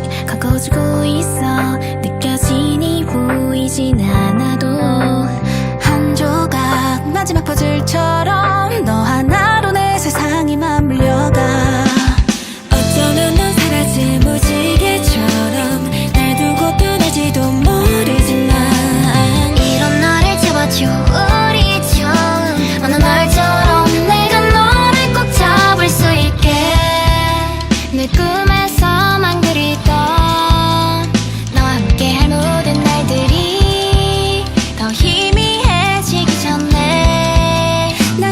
like 가꿔주고 있어. 느껴지니 보이진 않아도 한 조각 마지막 퍼즐처럼 나